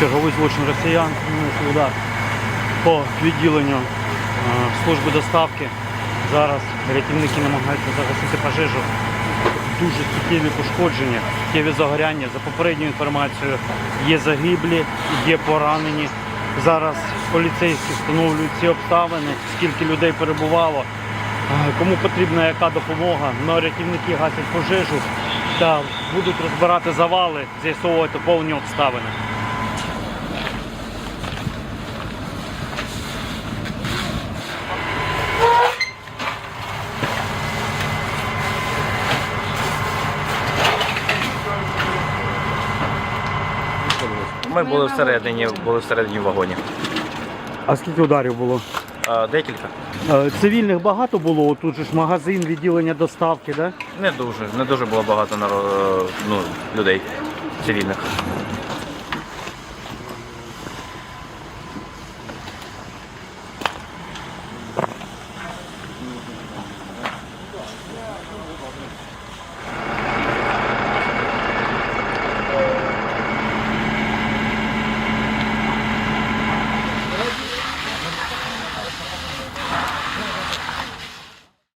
Черговий злочин росіян нанесли удар по відділенню е, служби доставки. Зараз рятівники намагаються загасити пожежу. Дуже суттєві пошкодження, суттєві загоряння. За попередньою інформацією є загиблі, є поранені. Зараз поліцейські встановлюють ці обставини, скільки людей перебувало, е, кому потрібна яка допомога. Ну, а рятівники гасять пожежу та будуть розбирати завали, з'ясовувати повні обставини. Ми були всередині, були всередині в вагоні. А скільки ударів було? А, Декілька. Е, Цивільних багато було, тут же ж магазин, відділення доставки, да? Не дуже, не дуже було багато наро- ну, людей цивільних.